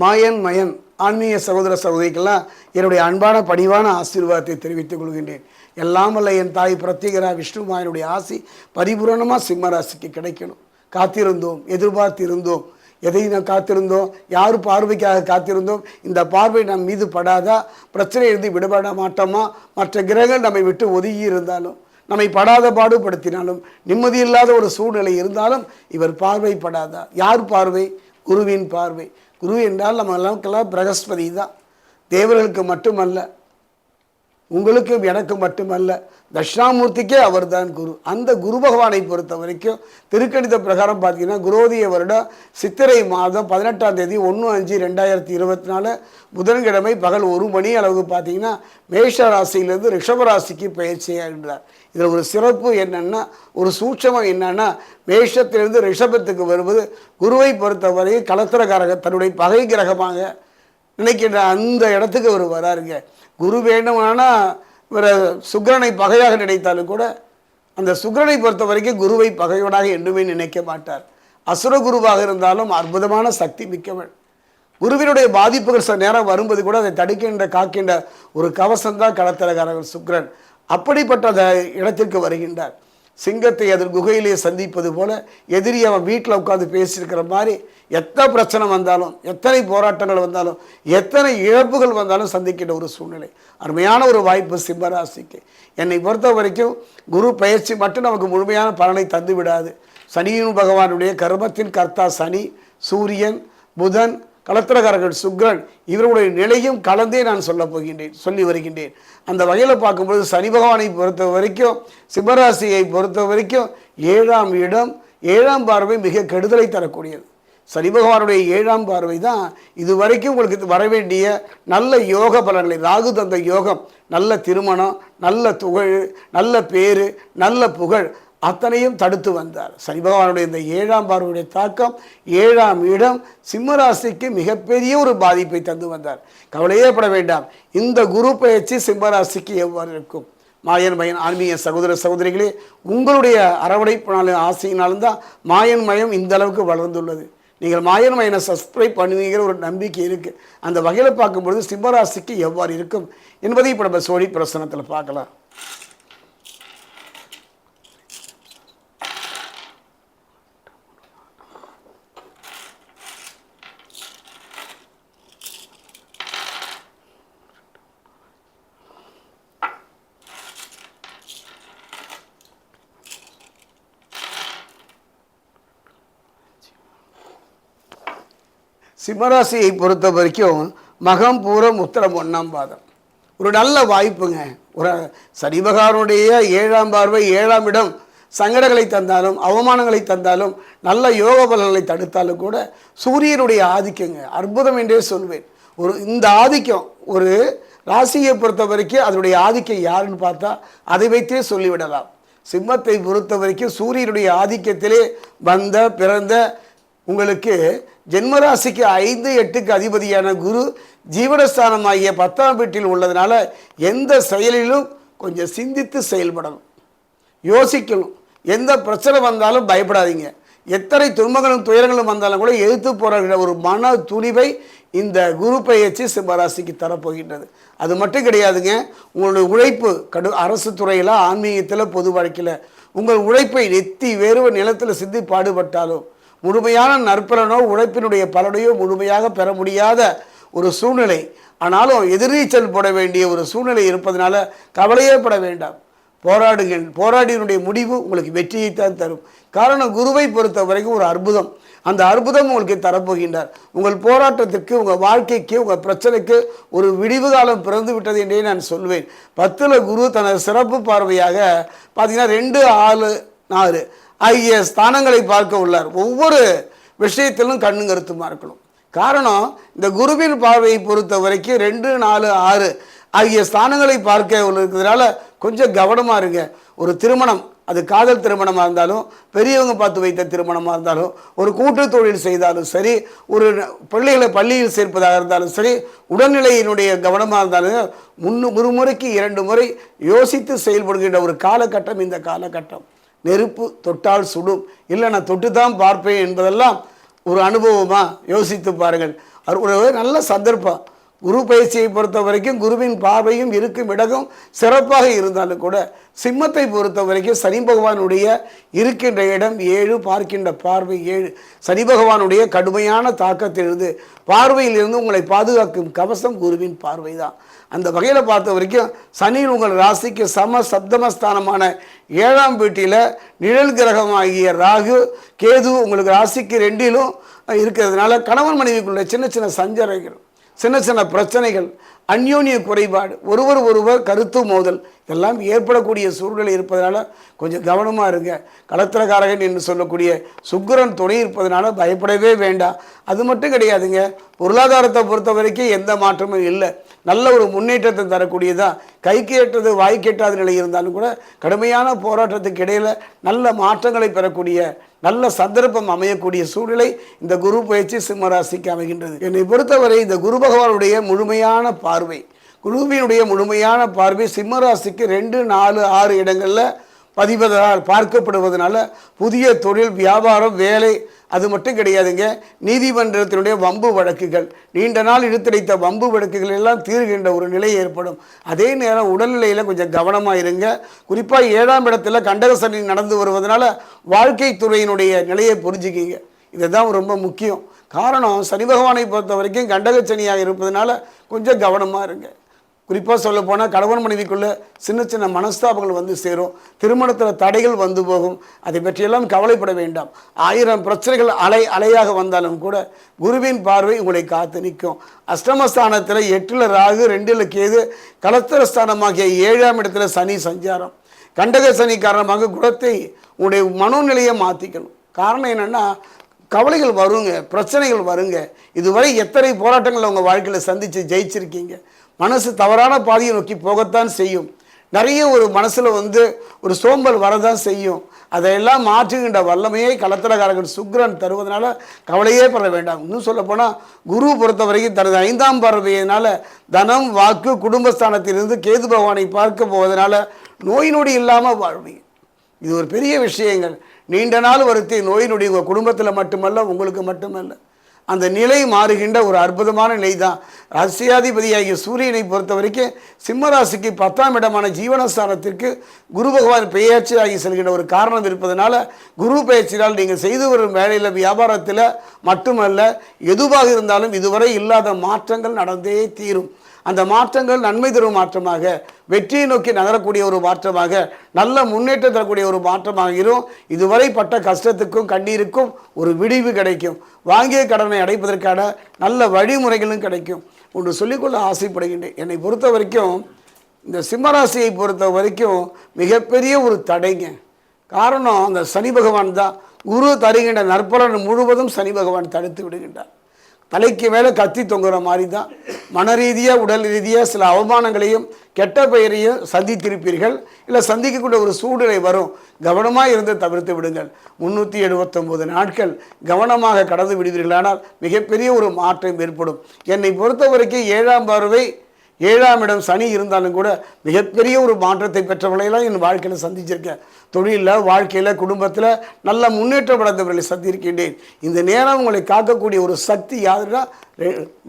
மாயன் மயன் ஆன்மீக சகோதர சகோதரிக்கெல்லாம் என்னுடைய அன்பான பணிவான ஆசீர்வாதத்தை தெரிவித்துக் கொள்கின்றேன். எல்லாம் வல்ல என் தாய் பிரத்யேகரா விஷ்ணு மாயனுடைய ஆசி பரிபூரணமாக சிம்மராசிக்கு கிடைக்கணும். காத்திருந்தோம் எதிர்பார்த்திருந்தோம். எதை நாம் காத்திருந்தோம் யார் பார்வைக்காக காத்திருந்தோம் இந்த பார்வை நம் மீது படாதா பிரச்சனை இருந்து விடுபட மாட்டோமா மற்ற கிரகங்கள் நம்மை விட்டு ஒதுங்கி இருந்தாலும் நம்மை படாத பாடுபடுத்தினாலும் நிம்மதியில்லாத ஒரு சூழ்நிலை இருந்தாலும் இவர் பார்வைப்படாதா யார் பார்வை? குருவின் பார்வை. குரு என்றால் நம்ம எல்லாருக்கெல்லாம் பிரகஸ்பதி தான். தேவர்களுக்கு மட்டுமல்ல உங்களுக்கும் எனக்கு மட்டுமல்ல தட்சிணாமூர்த்திக்கே அவர் தான் குரு. அந்த குரு பகவானை பொறுத்த வரைக்கும் திருக்கணித பிரகாரம் பார்த்தீங்கன்னா குரோதிய வருடம் சித்திரை மாதம் பதினெட்டாம் தேதி ஒன்று அஞ்சு ரெண்டாயிரத்தி இருபத்தி நாலு புதன்கிழமை பகல் ஒரு மணி அளவுக்கு பார்த்தீங்கன்னா மேஷ ராசியிலேருந்து ரிஷபராசிக்கு பயிற்சியாகின்றார். இதில் ஒரு சிறப்பு என்னென்னா ஒரு சூட்சமம் என்னென்னா மேஷத்திலிருந்து ரிஷபத்துக்கு வருவது குருவை பொறுத்தவரை கலத்திரகாரக தன்னுடைய பகை கிரகமாக நினைக்கின்ற அந்த இடத்துக்கு அவர் வராருங்க. குரு வேண்டுமானா இவரை சுக்கிரனை பகையாக நினைத்தாலும் கூட அந்த சுக்கிரனை பொறுத்த வரைக்கும் குருவை பகைவனாக என்றுமே நினைக்க மாட்டார். அசுர குருவாக இருந்தாலும் அற்புதமான சக்தி மிக்கவன் குருவினுடைய பாதிப்புகள் சில நேரம் வரும்போது கூட அதை தடுக்கின்ற காக்கின்ற ஒரு கவசம்தான் தான் சுக்கரன். அப்படிப்பட்ட அந்த இடத்திற்கு வருகின்றார். சிங்கத்தை அதன் குகையிலே சந்திப்பது போல எதிரி அவன் வீட்டில் உட்காந்து பேசியிருக்கிற மாதிரி எத்தனை பிரச்சனை வந்தாலும் எத்தனை போராட்டங்கள் வந்தாலும் எத்தனை இழப்புகள் வந்தாலும் சந்திக்கின்ற ஒரு சூழ்நிலை. அருமையான ஒரு வாய்ப்பு சிம்மராசிக்கு. என்னை பொறுத்த வரைக்கும் குரு பயிற்சி மட்டும் நமக்கு முழுமையான பலனை தந்து விடாது சனியின் பகவானுடைய கர்மத்தின் கர்த்தா சனி சூரியன் புதன் கலத்திரகாரர்கள் சுக்ரன் இவருடைய நிலையும் கலந்தே நான் சொல்ல போகின்றேன் சொல்லி வருகின்றேன். அந்த வகையில் பார்க்கும்போது சனி பகவானை பொறுத்த வரைக்கும் சிம்மராசியை பொறுத்த வரைக்கும் ஏழாம் இடம் ஏழாம் பார்வை மிக கெடுதலை தரக்கூடியது. சனி பகவானுடைய ஏழாம் பார்வை தான் இது வரைக்கும் உங்களுக்கு வர வேண்டிய நல்ல யோக பலன்களை ராகு தந்த யோகம் நல்ல திருமணம் நல்ல துகள் நல்ல பேர் நல்ல புகழ் அத்தனையும் தடுத்து வந்தார். சனி பகவானுடைய இந்த ஏழாம் பார்வையுடைய தாக்கம் ஏழாம் இடம் சிம்மராசிக்கு மிகப்பெரிய ஒரு பாதிப்பை தந்து வந்தார். கவலையே பட வேண்டாம். இந்த குரு பயிற்சி சிம்மராசிக்கு எவ்வாறு இருக்கும்? மாயன் மயன் ஆன்மீக சகோதர சகோதரிகளே உங்களுடைய அரவணைப்பினாலும் ஆசையினாலும் தான் மாயன் மயம் இந்த அளவுக்கு வளர்ந்துள்ளது. நீங்கள் மாயன் மயனை சப்ஸ்கிரைப் பண்ணுவீங்கிற ஒரு நம்பிக்கை இருக்குது அந்த வகையில் பார்க்கும்பொழுது சிம்மராசிக்கு எவ்வாறு இருக்கும் என்பதை இப்போ நம்ம சோழி பிரசனத்தில் பார்க்கலாம். சிம்மராசியை பொறுத்த வரைக்கும் மகம் பூரம் உத்தரம் ஒன்றாம் பாதம். ஒரு நல்ல வாய்ப்புங்க. ஒரு சனிபகாரனுடைய ஏழாம் பார்வை ஏழாம் இடம் சங்கடங்களை தந்தாலும் அவமானங்களை தந்தாலும் நல்ல யோக பலன்களை தடுத்தாலும் கூட சூரியனுடைய ஆதிக்கங்க. அற்புதம் என்றே சொல்வேன். ஒரு இந்த ஆதிக்கம் ஒரு ராசியை பொறுத்த வரைக்கும் அதனுடைய ஆதிக்கம் யாருன்னு பார்த்தா அதை வைத்தே சொல்லிவிடலாம். சிம்மத்தை பொறுத்த வரைக்கும் சூரியனுடைய ஆதிக்கத்திலே வந்த பிறந்த உங்களுக்கு ஜென்மராசிக்கு ஐந்து எட்டுக்கு அதிபதியான குரு ஜீவனஸ்தானமாகிய பத்தாம் வீட்டில் உள்ளதுனால எந்த செயலிலும் கொஞ்சம் சிந்தித்து செயல்படணும். யோசிக்கணும். எந்த பிரச்சனை வந்தாலும் பயப்படாதீங்க. எத்தனை துன்பங்களும் துயரங்களும் வந்தாலும் கூட எதிர்த்து போகிற ஒரு மன துணிவை இந்த குரு பயிற்சி சிம்மராசிக்கு தரப்போகின்றது. அது மட்டும் கிடையாதுங்க. உங்களுடைய உழைப்பு கடு அரசு துறையில் ஆன்மீகத்தில் பொது வாழ்க்கையில் உங்கள் உழைப்பை நெத்தி வேறுவ நிலத்தில் சிந்தி பாடுபட்டாலும் முழுமையான நற்பலனோ உழைப்பினுடைய பலனையோ முழுமையாக பெற முடியாத ஒரு சூழ்நிலை. ஆனாலும் எதிர்நீச்சல் போட வேண்டிய ஒரு சூழ்நிலை இருப்பதனால கவலையே பட வேண்டாம். போராடுங்கள். போராடினுடைய முடிவு உங்களுக்கு வெற்றியைத்தான் தரும். காரணம் குருவை பொறுத்த வரைக்கும் ஒரு அற்புதம். அந்த அற்புதம் உங்களுக்கு தரப்போகின்றார். உங்கள் போராட்டத்திற்கு உங்கள் வாழ்க்கைக்கு உங்கள் பிரச்சனைக்கு ஒரு விடிவு காலம் பிறந்து விட்டது என்றே நான் சொல்வேன். பத்தில் குரு தனது சிறப்பு பார்வையாக பார்த்தீங்கன்னா ரெண்டு ஆறு நாலு ஆகிய ஸ்தானங்களை பார்க்க உள்ளார். ஒவ்வொரு விஷயத்திலும் கண்ணு கருத்துமா இருக்கணும். காரணம் இந்த குருவின் பார்வையை பொறுத்த வரைக்கும் ரெண்டு நாலு ஆறு ஆகிய ஸ்தானங்களை பார்க்க இருக்கிறதுனால கொஞ்சம் கவனமாக இருங்க. ஒரு திருமணம் அது காதல் திருமணமாக இருந்தாலும் பெரியவங்க பார்த்து வைத்த திருமணமாக இருந்தாலும் ஒரு கூட்டு தொழில் செய்தாலும் சரி ஒரு பிள்ளைகளை பள்ளியில் சேர்ப்பதாக இருந்தாலும் சரி உடல்நிலையினுடைய கவனமாக இருந்தாலும் முன்னு ஒரு முறைக்கு இரண்டு முறை யோசித்து செயல்படுகின்ற ஒரு காலகட்டம் இந்த காலகட்டம். நெருப்பு தொட்டால் சுடும். இல்லை நான் தொட்டு தான் பார்ப்பேன் என்பதெல்லாம் ஒரு அனுபவமாக யோசித்து பாருங்கள். அது ஒரு நல்ல சந்தர்ப்பம். குரு பயிற்சியை பொறுத்த வரைக்கும் குருவின் பார்வையும் இருக்கும் இடமும் சிறப்பாக இருந்தாலும் கூட சிம்மத்தை பொறுத்த வரைக்கும் சனி பகவானுடைய இருக்கின்ற இடம் ஏழு பார்க்கின்ற பார்வை ஏழு. சனி பகவானுடைய கடுமையான தாக்கத்திலிருந்து பார்வையிலிருந்து உங்களை பாதுகாக்கும் கவசம் குருவின் பார்வை தான் அந்த வகையில் பார்த்த வரைக்கும் சனி உங்கள் ராசிக்கு சம சப்தமஸ்தானமான ஏழாம் வீட்டில் நிழல் கிரகமாகிய ராகு கேது உங்களுக்கு ராசிக்கு ரெண்டிலும் இருக்கிறதுனால கணவன் மனைவிக்குள்ள சின்ன சின்ன சஞ்சரைகள் சின்ன சின்ன பிரச்சனைகள் அந்யோன்ய குறைபாடு ஒருவர் ஒருவர் கருத்து மோதல் இதெல்லாம் ஏற்படக்கூடிய சூழ்நிலை இருப்பதனால கொஞ்சம் கவனமாக இருங்க. களத்திரக்காரகன் என்று சொல்லக்கூடிய சுக்கிரன் துணை இருப்பதனால பயப்படவே வேண்டாம். அது மட்டும் கிடையாதுங்க. பொருளாதாரத்தை பொறுத்த வரைக்கும் எந்த மாற்றமும் இல்லை. நல்ல ஒரு முன்னேற்றத்தை தரக்கூடியதாக கைக்கு கேட்டது வாய் கேட்டாத நிலை இருந்தாலும் கூட கடுமையான போராட்டத்துக்கு இடையில் நல்ல மாற்றங்களை பெறக்கூடிய நல்ல சந்தர்ப்பம் அமையக்கூடிய சூழ்நிலை இந்த குரு பயிற்சி சிம்மராசிக்கு அமைகின்றது. என்னை பொறுத்தவரை இந்த குரு பகவானுடைய முழுமையான பார்வை குருவினுடைய முழுமையான பார்வை சிம்மராசிக்கு ரெண்டு நாலு ஆறு இடங்களில் பதிவதால் பார்க்கப்படுவதனால புதிய தொழில் வியாபாரம் வேலை அது மட்டும் கிடையாதுங்க. நீதிமன்றத்தினுடைய வம்பு வழக்குகள் நீண்ட நாள் இழுத்தடித்த வம்பு வழக்குகள் எல்லாம் தீர்கின்ற ஒரு நிலை ஏற்படும். அதே நேரம் உடல்நிலையில் கொஞ்சம் கவனமாக இருங்க. குறிப்பாக ஏழாம் இடத்துல கண்டகசனி நடந்து வருவதனால வாழ்க்கை துறையினுடைய நிலையை புரிஞ்சுக்கிங்க. இதுதான் ரொம்ப முக்கியம். காரணம் சனி பகவானை பொறுத்த வரைக்கும் கண்டகச்சனியாக இருப்பதனால கொஞ்சம் கவனமாக இருங்க. குறிப்பாக சொல்ல போனால் கணவன் மனைவிக்குள்ளே சின்ன சின்ன மனஸ்தாபங்கள் வந்து சேரும். திருமணத்தில் தடைகள் வந்து போகும். அதை பற்றியெல்லாம் கவலைப்பட வேண்டாம். ஆயிரம் பிரச்சனைகள் அலை அலையாக வந்தாலும் கூட குருவின் பார்வை உங்களை காத்து நிற்கும். அஷ்டமஸ்தானத்தில் எட்டில் ராகு ரெண்டில் கேது கலத்திர ஸ்தானமாகிய ஏழாம் இடத்துல சனி சஞ்சாரம். கண்டக சனி காரணமாக குணத்தை உங்களுடைய மனோநிலையை மாற்றிக்கணும் காரணம் என்னென்னா கவலைகள் வருங்க பிரச்சனைகள் வருங்க. இதுவரை எத்தனை போராட்டங்களை உங்கள் வாழ்க்கையில் சந்தித்து ஜெயிச்சிருக்கீங்க? மனசு தவறான பாதையை நோக்கி போகத்தான் செய்யும். நிறைய ஒரு மனசில் வந்து ஒரு சோம்பல் வரதான் செய்யும். அதையெல்லாம் மாற்றுகின்ற வல்லமையை களத்திரகாரகன் சுக்ரன் தருவதனால கவலையே பட வேண்டாம். இன்னும் சொல்ல போனால் குரு பொறுத்த வரைக்கும் தனது ஐந்தாம் பார்வையினால் தனம் வாக்கு குடும்பஸ்தானத்திலிருந்து கேது பகவானை பார்க்க போவதனால நோய் நொடி இல்லாமல் வாழ்வீங்க இது ஒரு பெரிய விஷயங்கள். நீண்ட நாள் வருத்தி நோய் நொடி உங்கள் குடும்பத்தில் மட்டுமல்ல உங்களுக்கு மட்டுமல்ல. அந்த நிலை மாறுகின்ற ஒரு அற்புதமான நிலை தான் ரசியாதிபதியாகிய சூரியனை பொறுத்த வரைக்கும் சிம்மராசிக்கு பத்தாம் இடமான ஜீவனஸ்தானத்திற்கு குரு பகவான் பெயர்ச்சியாகி செல்கின்ற ஒரு காரணம் இருப்பதனால குரு பெயர்ச்சியால் நீங்கள் செய்து வரும் வேலையில் வியாபாரத்தில் மட்டுமல்ல எதுவாக இருந்தாலும் இதுவரை இல்லாத மாற்றங்கள் நடந்தே தீரும். அந்த மாற்றங்கள் நன்மை தரும் மாற்றமாக வெற்றியை நோக்கி நகரக்கூடிய ஒரு மாற்றமாக நல்ல முன்னேற்றம் தரக்கூடிய ஒரு மாற்றமாக இதுவரை பட்ட கஷ்டத்துக்கும் கண்ணீருக்கும் ஒரு விடிவு கிடைக்கும். வாங்கிய கடனை அடைப்பதற்கான நல்ல வழிமுறைகளும் கிடைக்கும். ஒன்று சொல்லிக்கொள்ள ஆசைப்படுகின்றேன். என்னை பொறுத்த வரைக்கும் இந்த சிம்மராசியை பொறுத்த வரைக்கும் மிகப்பெரிய ஒரு தடைங்க. காரணம் அந்த சனி பகவான் தான். குரு தருகின்ற நற்பலன் முழுவதும் சனி பகவான் தடுத்து விடுகின்றார். தலைக்கு மேலே கத்தி தொங்குற மாதிரி தான் மன ரீதியாக உடல் ரீதியாக சில அவமானங்களையும் கெட்ட பெயரையும் சந்தித்திருப்பீர்கள். இல்லை சந்திக்கக்கூடிய ஒரு சூழ்நிலை வரும். கவனமாக இருந்து தவிர்த்து விடுங்கள். முந்நூற்றி எழுபத்தொம்போது நாட்கள் கவனமாக கடந்து விடுவீர்களானால் மிகப்பெரிய ஒரு மாற்றம் ஏற்படும். என்னை பொறுத்த வரைக்கும் ஏழாம் பார்வை ஏழாம் இடம் சனி இருந்தாலும் கூட மிகப்பெரிய ஒரு மாற்றத்தை பெற்றவர்களையெல்லாம் என் வாழ்க்கையில் சந்திச்சிருக்கேன். தொழிலில் வாழ்க்கையில் குடும்பத்தில் நல்ல முன்னேற்றம் அடைந்தவர்களை சந்திருக்கின்றேன். இந்த நேரம் உங்களை காக்கக்கூடிய ஒரு சக்தி யாருன்னா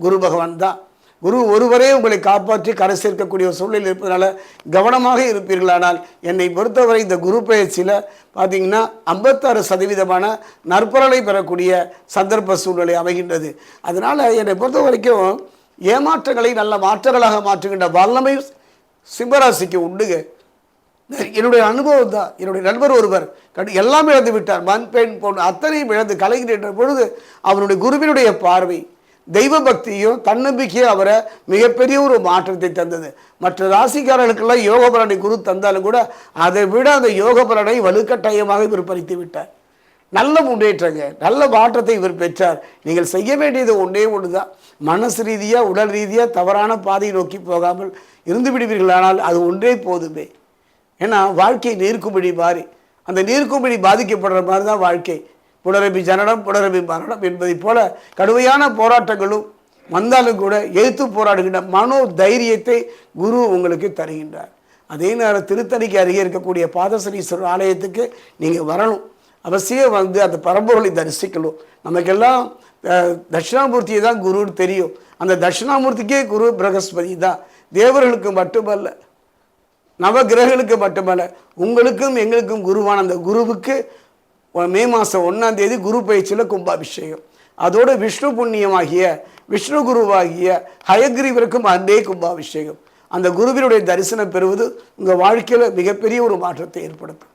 குரு பகவான் தான். குரு ஒருவரே உங்களை காப்பாற்றி கரை சேர்க்கக்கூடிய ஒரு சூழ்நிலை இருப்பதனால கவனமாக இருப்பீர்களானால் என்னை பொறுத்தவரை இந்த குரு பயிற்சியில் பார்த்தீங்கன்னா ஐம்பத்தாறு சதவீதமான நற்பலனை பெறக்கூடிய சந்தர்ப்ப சூழ்நிலை அமைகின்றது. அதனால் என்னை பொறுத்த வரைக்கும் ஏமாற்றங்களை நல்ல மாற்றங்களாக மாற்றுகின்ற வல்லமை சிம்மராசிக்கு உண்டுங்க என்னுடைய அனுபவம் தான். என்னுடைய நண்பர் ஒருவர் கண்டு எல்லாம் இழந்து விட்டார். மண் பெண் போன்ற அத்தனையும் இழந்து கலைகின்ற பொழுது அவருடைய குருவினுடைய பார்வை தெய்வ பக்தியும் தன்னம்பிக்கையும் அவரை மிகப்பெரிய ஒரு மாற்றத்தை தந்தது. மற்ற ராசிக்காரர்களுக்கெல்லாம் யோக பலனை குரு தந்தாலும் கூட அதை விட அந்த யோக பலனை வலுக்கட்டாயமாக விற்பனைத்து விட்டார். நல்ல முன்னேற்றங்க நல்ல மாற்றத்தை இவர் பெற்றார். நீங்கள் செய்ய வேண்டியது ஒன்றே ஒன்று தான் மனசு ரீதியாக உடல் ரீதியாக தவறான பாதையை நோக்கி போகாமல் இருந்து விடுவீர்களானால் அது ஒன்றே போதுமே. ஏன்னா வாழ்க்கை நீர்க்கும்படி மாறி அந்த நீர்க்கும்படி பாதிக்கப்படுற மாதிரி தான் வாழ்க்கை. புனரபி ஜனனம் புனரபி மரணம் என்பதைப் போல கடுமையான போராட்டங்களும் வந்தாலும் கூட எழுத்து போராடுகின்ற மனோ தைரியத்தை குரு உங்களுக்கு தருகின்றார். அதே நேரம் திருத்தணிக்கு அருகே இருக்கக்கூடிய பாதசனீஸ்வரர் ஆலயத்துக்கு நீங்கள் வரணும். அவசியம் வந்து அந்த பரம்பொருளை தரிசிக்கணும். நமக்கெல்லாம் தட்சிணாமூர்த்தியை தான் குருன்னு தெரியும். அந்த தட்சிணாமூர்த்திக்கே குரு பிரகஸ்பதி தான். தேவர்களுக்கு மட்டுமல்ல நவ கிரகங்களுக்கு மட்டுமல்ல உங்களுக்கும் எங்களுக்கும் குருவான அந்த குருவுக்கு மே மாதம் ஒன்றாம் தேதி குரு பயிற்சியில் கும்பாபிஷேகம். அதோடு விஷ்ணு புண்ணியமாகிய விஷ்ணு குருவாகிய ஹயக்ரீவருக்கும் அன்றே கும்பாபிஷேகம். அந்த குருவினுடைய தரிசனம் பெறுவது உங்கள் வாழ்க்கையில் மிகப்பெரிய ஒரு மாற்றத்தை ஏற்படுத்தும்.